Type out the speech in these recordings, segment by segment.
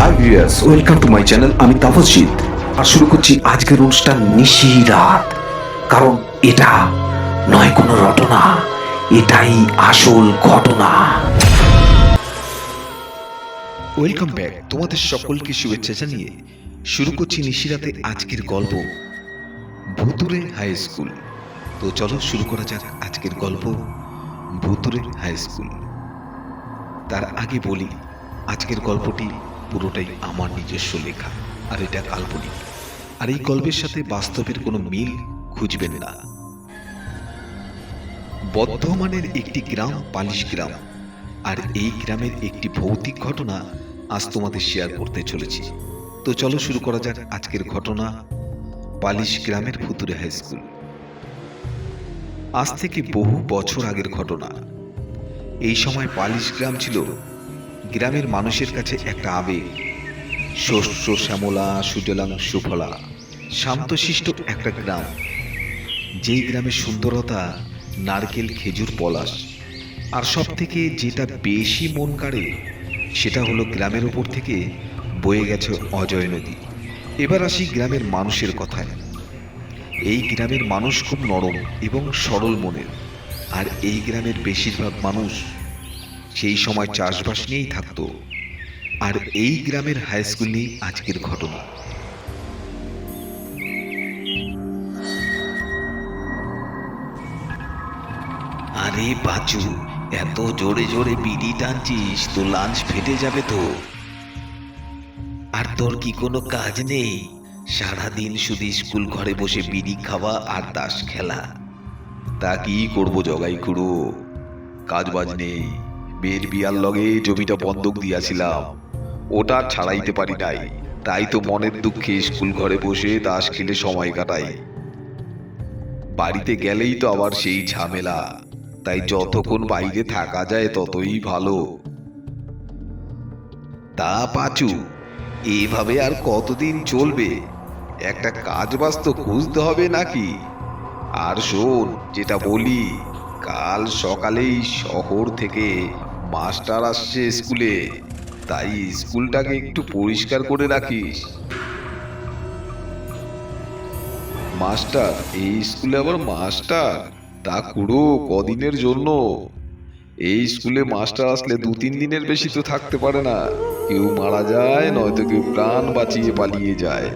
Hi viewers welcome to my channel আমি তাপসজিৎ আর শুরু করছি আজকের অনুষ্ঠান নিশি রাত। কারণ এটা নয় কোনো রটনা, এটাই আসল ঘটনা। ওয়েলকাম ব্যাক তোমাদের সকলকে শুভেচ্ছা জানিয়ে শুরু করছি নিশিরাতে আজকের গল্প, ভুতুরে হাই স্কুল তো চলো শুরু করা যাক আজকের গল্প, ভুতুরে হাই স্কুল তার আগে বলি, আজকের গল্পটি পুরোটাই আমার নিজস্ব লেখা, আর এটা কাল্পনিক। আর এই গল্পের সাথে বাস্তবের কোনো মিল খুঁজবেন না। বর্ধমানের একটি গ্রাম, পালিশ গ্রাম। আর এই গ্রামের একটি ভৌতিক ঘটনা আজ তোমাদের শেয়ার করতে চলেছি। তো চলো শুরু করা যাক আজকের ঘটনা, পালিশ গ্রামের ভুতুরে হাই স্কুল। আজ থেকে বহু বছর আগের ঘটনা। এই সময় পালিশ গ্রাম ছিল গ্রামের মানুষের কাছে একটা আবেগ। শস্য, শ্যামলা, সুজলাং, সুফলা, শান্তশিষ্ট একটা গ্রাম। যেই গ্রামের সুন্দরতা, নারকেল, খেজুর, পলাশ। আর সব থেকে যেটা বেশি মন কাড়ে, সেটা হলো গ্রামের উপর থেকে বয়ে গেছে অজয় নদী। এবার আসি গ্রামের মানুষের কথায়। এই গ্রামের মানুষ খুব নরম এবং সরল মনের। আর এই গ্রামের বেশিরভাগ মানুষ সেই সময় চাষবাস নিয়েই থাকতো। আর এই গ্রামের হাই স্কুল নিয়েই আজকের ঘটনা। আরে বাচু, এত জোরে জোরে বিড়ি টানছিস, তো লাঞ্চ ফেটে যাবে তো। আর তোর কি কোনো কাজ নেই? সারাদিন শুধু স্কুল ঘরে বসে বিড়ি খাওয়া আর তাস খেলা। তা কি করব জগাই খুড়ো কাজ বাজ নেই। বের বিয়ার লগে জমিটা বন্ধক দিয়াছিলাম। ওটা ছাড়াইতে পারি নাই। তাই তো মনের দুঃখে স্কুল ঘরে বসে তাস খেলে সময় কাটাই। বাড়িতে গেলেই তো আবার সেই ঝামেলা। তাই যতক্ষণ বাইরে থাকা যায় ততই ভালো। তা পাচু এইভাবে আর কতদিন চলবে? একটা কাজ তো খুঁজতে হবে নাকি? আর শোন, যেটা বলি, কাল সকালেই শহর থেকে মাস্টার আসছে স্কুলে, তাই স্কুলটাকে একটু পরিষ্কার করে রাখিস। মাস্টার, এই স্কুলে আবার মাস্টার? তা কুড়ো কদিনের জন্য? এই স্কুলে মাস্টার আসলে দু তিন দিনের বেশি তো থাকতে পারে না। কেউ মারা যায়, নয়তো কেউ প্রাণ বাঁচিয়ে পালিয়ে যায়।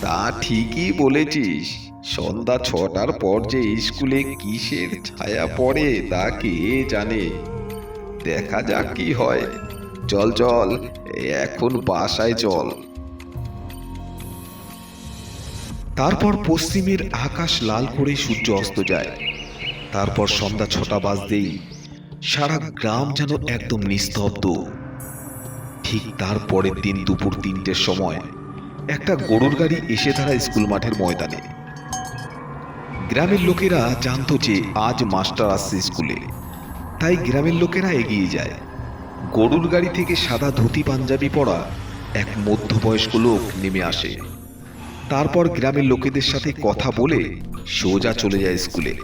তা ঠিকই বলেছিস। সন্ধ্যা ছটার পর যে স্কুলে কিসের ছায়া পড়ে তা কে জানে? দেখা যাক কি হয়। চল চল এখন বাসায় চল। তারপর পশ্চিমের আকাশ লাল করে সূর্য অস্ত যায়। তারপর সন্ধ্যা ছটা বাজতেই সারা গ্রাম যেন একদম নিস্তব্ধ। ঠিক তার পরের দিন দুপুর তিনটের সময় একটা গরুর গাড়ি এসে দাঁড়ায় স্কুল মাঠের ময়দানে। গ্রামের লোকেরা জানতো যে আজ মাস্টার আসছে স্কুলে। তাই গ্রামের লোকেরা এগিয়ে যায়। গরুর গাড়ি থেকে সাদা ধুতি পাঞ্জাবি পরা এক মধ্যবয়স্ক লোক নেমে আসে। তারপর গ্রামের লোকেদের সাথে কথা বলে সোজা চলে যায় স্কুলে।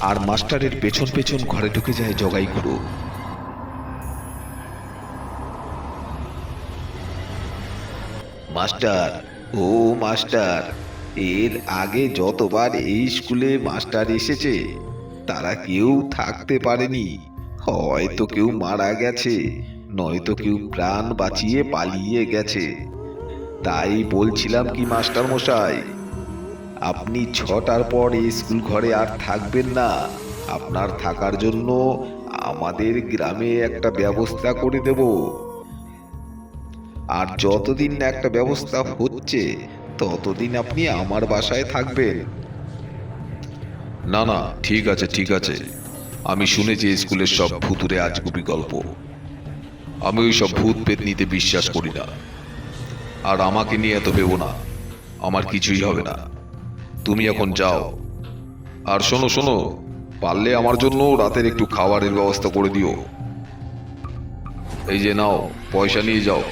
আর মাস্টারের পেছন পেছন ঘরে ঢুকে যায় জগাই খুড়ো। মাস্টার, ও মাস্টার এর আগে যতবার এই স্কুলে মাস্টার এসেছে, তারা কেউ থাকতে পারেনি। হয়তো কেউ মারা গেছে, নয়তো কেউ প্রাণ বাঁচিয়ে পালিয়ে গেছে। তাই বলছিলাম কি মাস্টার মশাই আপনি ছটার পর এই স্কুল ঘরে আর থাকবেন না। আপনার থাকার জন্য আমাদের গ্রামে একটা ব্যবস্থা করে দেব। আর যতদিন না একটা ব্যবস্থা হচ্ছে ততদিন আপনি আমার বাসায় থাকবেন। না না, ঠিক আছে ঠিক আছে। আমি শুনেছি স্কুলের সব ভূতুরে আজগুবি গল্প। আমি ওই সব ভূত পেতনিতে বিশ্বাস করি না। আর আমাকে নিয়ে এত ভেবো না। আমার কিছুই হবে না। তুমি এখন যাও। আর শোনো শোনো, পারলে আমার জন্য রাতের একটু খাবারের ব্যবস্থা করে দিও। এই যে নাও, পয়সা নিয়ে যাও।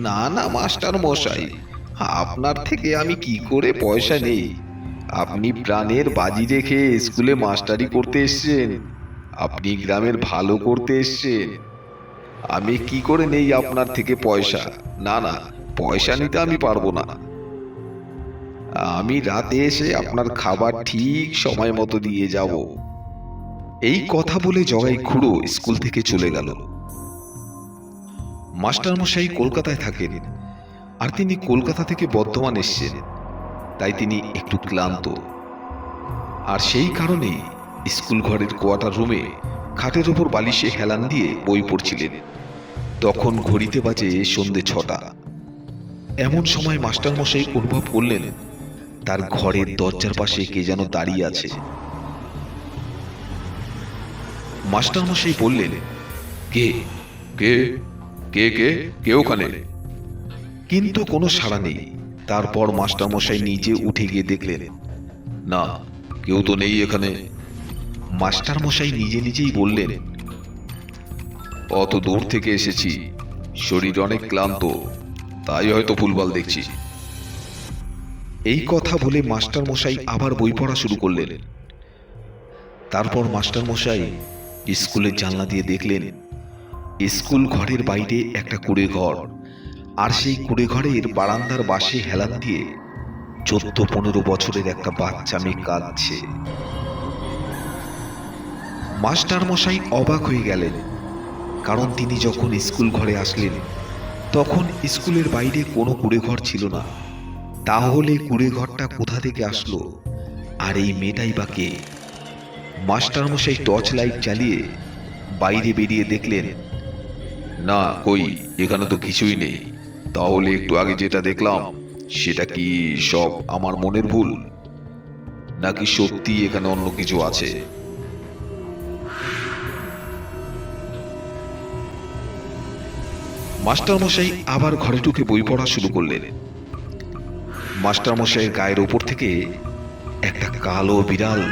না না, মাস্টার মশাই। আপনার থেকে আমি কি করে পয়সা নেই? আপনি প্রাণের বাজি রেখে স্কুলে মাস্টারি করতে এসছেন। আপনি গ্রামের ভালো করতে এসছেন। আমি কি করে নেই আপনার থেকে পয়সা? না না, পয়সা নিতে আমি পারব না। আমি রাতে এসে আপনার খাবার ঠিক সময় মতো দিয়ে যাব। এই কথা বলে জগাই খুড়ো স্কুল থেকে চলে গেল। মাস্টারমশাই কলকাতায় থাকেন। আর তিনি কলকাতা থেকে বর্ধমান এসছেন। তাই তিনি একটু ক্লান্ত। আর সেই কারণে স্কুল ঘরের কোয়ার্টার রুমে খাটের ওপর বালিশে হেলান দিয়ে বই পড়ছিলেন। তখন ঘড়িতে বাজে সন্ধে ছটা। এমন সময় মাস্টারমশাই অনুভব করলেন, তার ঘরের দরজার পাশে কে যেন দাঁড়িয়ে আছে। মাস্টারমশাই বললেন, কে? কে? কে কে? কে ওখানে? কিন্তু কোনো সাড়া নেই। তারপর মাস্টারমশাই নিজে উঠে গিয়ে দেখলেন, না, কেউ তো নেই এখানে। মাস্টারমশাই নিজে নিজেই বললেন, অত দূর থেকে এসেছি, শরীর অনেক ক্লান্ত, তাই হয়তো ফুলবাল দেখছি। এই কথা বলে মাস্টারমশাই আবার বই পড়া শুরু করলেন। তারপর মাস্টারমশাই স্কুলের জানলা দিয়ে দেখলেন স্কুল ঘরের বাইরে একটা কুড়ে ঘর আর সেই কুড়ে ঘরের বারান্দার বাসে হেলান দিয়ে চোদ্দ পনেরো বছরের একটা বাচ্চা মেয়ে কাঁদছে। মাস্টার মশাই অবাক হয়ে গেলেন, কারণ তিনি যখন স্কুল ঘরে আসলেন, তখন স্কুলের বাইরে কোনো কুড়ে ঘর ছিল না। তাহলে কুড়ে ঘরটা কোথা থেকে আসলো, আর এই মেয়েটাই বা কে? মাস্টার মশাই টর্চ লাইট চালিয়ে বাইরে বেরিয়ে দেখলেন না, কই? এখানে তো কিছুই নেই। তাহলে একটু আগে যেটা দেখলাম, সেটা কি সব আমার মনের ভুল? নাকি সত্যি এখানে অন্য কিছু আছে? মাস্টারমশাই আবার ঘরে ঢুকে বই পড়া শুরু করলেন। মাস্টারমশাইয়ের গায়ের ওপর থেকে একটা কালো বিড়াল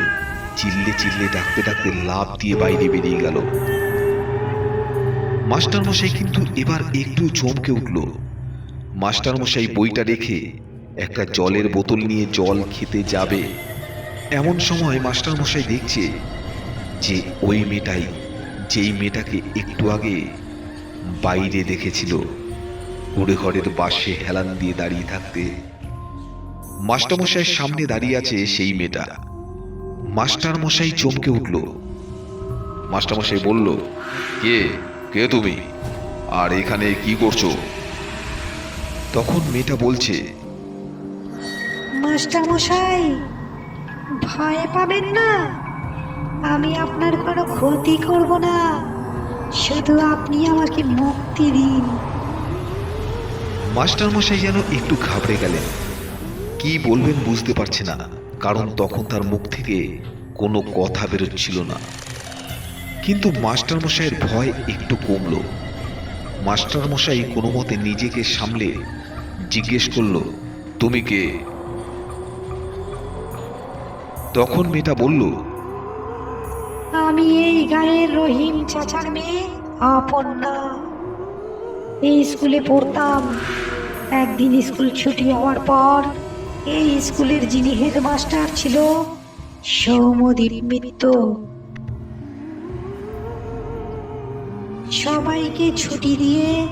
চিল্লে চিল্লে ডাকতে ডাকতে লাভ দিয়ে বাইরে বেরিয়ে গেল। মাস্টারমশাই কিন্তু এবার একটু চমকে উঠল। মাস্টারমশাই বইটা রেখে একটা জলের বোতল নিয়ে জল খেতে যাবে। এমন সময় মাস্টারমশাই দেখছে যে ওই মেয়েটাই, যেই মেয়েটাকে একটু আগে বাইরে দেখেছিল। কুড়ে ঘরের বাসে হেলান দিয়ে দাঁড়িয়ে থাকতে। মাস্টারমশাইয়ের সামনে দাঁড়িয়ে আছে সেই মেয়েটা। মাস্টারমশাই চমকে উঠল। মাস্টারমশাই বলল, কে? কে তুমি? আর এখানে কি করছ? তখন মেয়েটা বলছে মাস্টার মশাই ভয় পাবেন না। আমি আপনার কোনো ক্ষতি করব না। শুধু আপনি আমাকে মুক্তি দিন। মাস্টারমশাই যেন একটু ঘাবড়ে গেলেন। কি বলবেন বুঝতে পারছে না কারণ তখন তার মুখ থেকে কোনো কথা বেরোচ্ছিল না। কিন্তু মাস্টারমশাইয়ের ভয় একটু কমলো। মাস্টারমশাই কোনো মতে নিজেকে সামলে জিজ্ঞেস করল, তুমি কে? তখন মেয়েটা বলল, আমি এই গায়ের রহিম চাচার মেয়ে, আপন না। এই স্কুলে পড়তাম। একদিন স্কুল ছুটি হওয়ার পর এই স্কুলের যিনি হেডমাস্টার ছিল, সৌমদীপ মিত্র সবাইকে ছুটি দিয়ে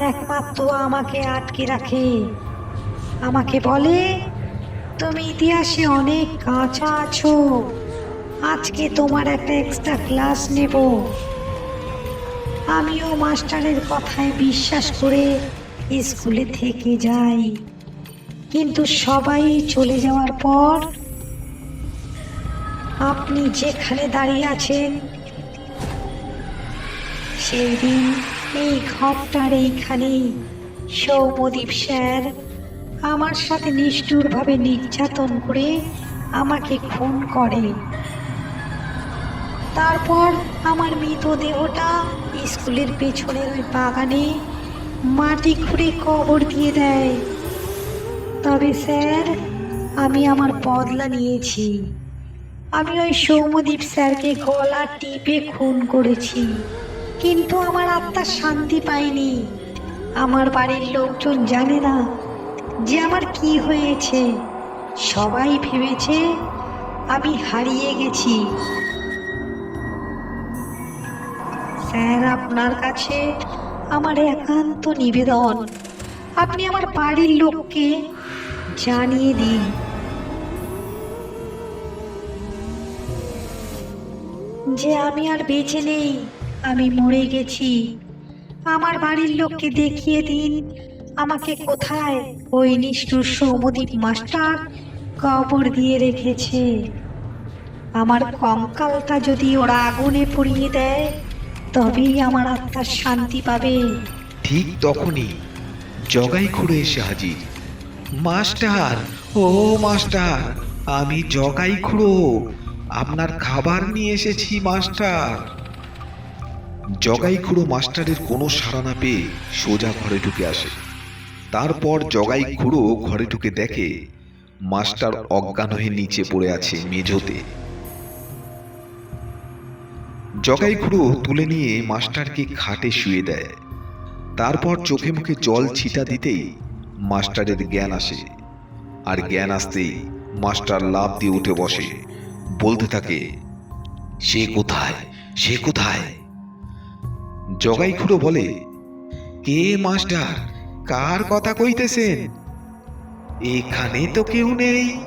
একমাত্র আমাকে আটকে রাখে। আমাকে বলে, তুমি ইতিহাসে অনেক কাঁচা আছো। আজকে তোমার একটা এক্সট্রা ক্লাস নেব। আমিও মাস্টারের কথায় বিশ্বাস করে স্কুলে থেকে যাই। কিন্তু সবাই চলে যাওয়ার পর আপনি যেখানে দাঁড়িয়ে আছেন সেই দিন এই ঘরটার এইখানেই সৌমদীপ স্যার আমার সাথে নিষ্ঠুরভাবে নির্যাতন করে আমাকে খুন করে। তারপর আমার মৃতদেহটা স্কুলের পেছনের ওই বাগানে মাটি খুঁড়ে কবর দিয়ে দেয়। তবে স্যার, আমি আমার বদলা নিয়েছি। আমি ওই সৌমদীপ স্যারকে গলা টিপে খুন করেছি। কিন্তু আমার আত্মা শান্তি পায়নি। আমার বাড়ির লোকজন জানে না যে আমার কি হয়েছে। সবাই ভেবেছে আমি হারিয়ে গেছি। স্যার, আপনার কাছে আমার একান্ত নিবেদন। আপনি আমার বাড়ির লোককে জানিয়ে দিন। যে আমি আর বেঁচে নেই। আমি মরে গেছি। আমার বাড়ির লোককে দেখিয়ে দিন। আমাকে কোথায় ওই নিষ্ঠুর সৌমদীপ মাস্টার কবর দিয়ে রেখেছে? আমার কঙ্কালটা যদি ওরা আগুনে পুড়িয়ে দেয়, তবেই আমার আত্মার শান্তি পাবে। ঠিক তখনই জগাই খুঁড়ে এসে হাজির। মাস্টার, ও মাস্টার, আমি জগাই খুঁড়ো। আপনার খাবার নিয়ে এসেছি, মাস্টার। জগাই খুঁড়ো মাস্টারের কোনো সাড়া না পেয়ে সোজা ঘরে ঢুকে আসে। তারপর জগাই খুঁড়ো ঘরে ঢুকে দেখে মাস্টার অজ্ঞান হয়ে নিচে পড়ে আছে মেঝোতে। জগাই খুঁড়ো তুলে নিয়ে মাস্টারকে খাটে শুয়ে দেয়। তারপর চোখে মুখে জল ছিটা দিতেই মাস্টারের জ্ঞান আসে। আর জ্ঞান আসতেই মাস্টার লাভ দিয়ে উঠে বসে। বলতে থাকে, সে কোথায়? সে কোথায়? জগাই খুঁড়ো বলে কে মাস্টার? কার কথা কইতেছেন? এখানে তো কেউ নেই।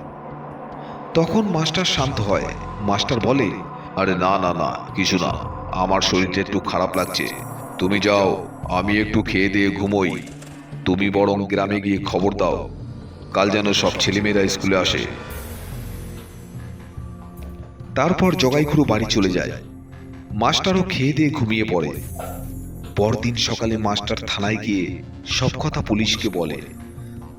তখন মাস্টার শান্ত হয়। মাস্টার বলে আরে না না না কিছু না আমার শরীরটা একটু খারাপ লাগছে। তুমি যাও আমি একটু খেয়ে দিয়ে ঘুমোই। তুমি বরং গ্রামে গিয়ে খবর দাও। কাল যেন সব ছেলেমেয়েরা স্কুলে আসে। তারপর জগাইখুরু বাড়ি চলে যায়। মাস্টারও খেয়ে দিয়ে ঘুমিয়ে পড়ে। পরদিন সকালে মাস্টার থানায় গিয়ে সব কথা পুলিশকে বলে।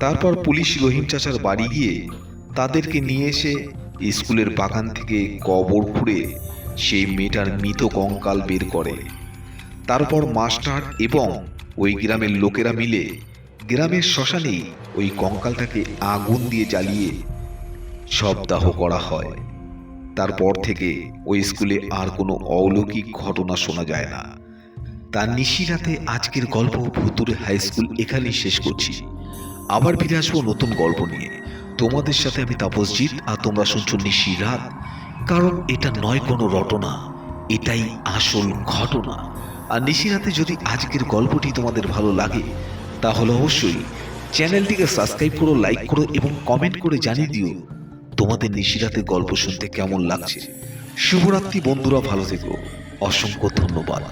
তারপর পুলিশ রহিম চাচার বাড়ি গিয়ে তাদেরকে নিয়ে এসে স্কুলের বাগান থেকে কবর খুঁড়ে সেই মেয়েটার মৃত কঙ্কাল বের করে। তারপর মাস্টার এবং ওই গ্রামের লোকেরা মিলে গ্রামের শ্মশানেই ওই কঙ্কালটাকে আগুন দিয়ে জ্বালিয়ে শবদাহ করা হয়। তারপর থেকে ওই স্কুলে আর কোনো অলৌকিক ঘটনা শোনা যায় না। তার নিশিরাতে আজকের গল্প ভুতুরে হাই স্কুল এখানেই শেষ করছি। আবার ফিরে আসব নতুন গল্প নিয়ে। তোমাদের সাথে আমি তাপসজিৎ আর তোমরা শুনছো নিশি রাত কারণ এটা নয় কোনো রটনা, এটাই আসল ঘটনা। আর নিশিরাতে যদি আজকের গল্পটি তোমাদের ভালো লাগে, তাহলে অবশ্যই চ্যানেলটিকে সাবস্ক্রাইব করো লাইক করো এবং কমেন্ট করে জানিয়ে দিও তোমাদের নিশিরাতে গল্প শুনতে কেমন লাগছে। শুভরাত্রি বন্ধুরা, ভালো থেকো। অসংখ্য ধন্যবাদ।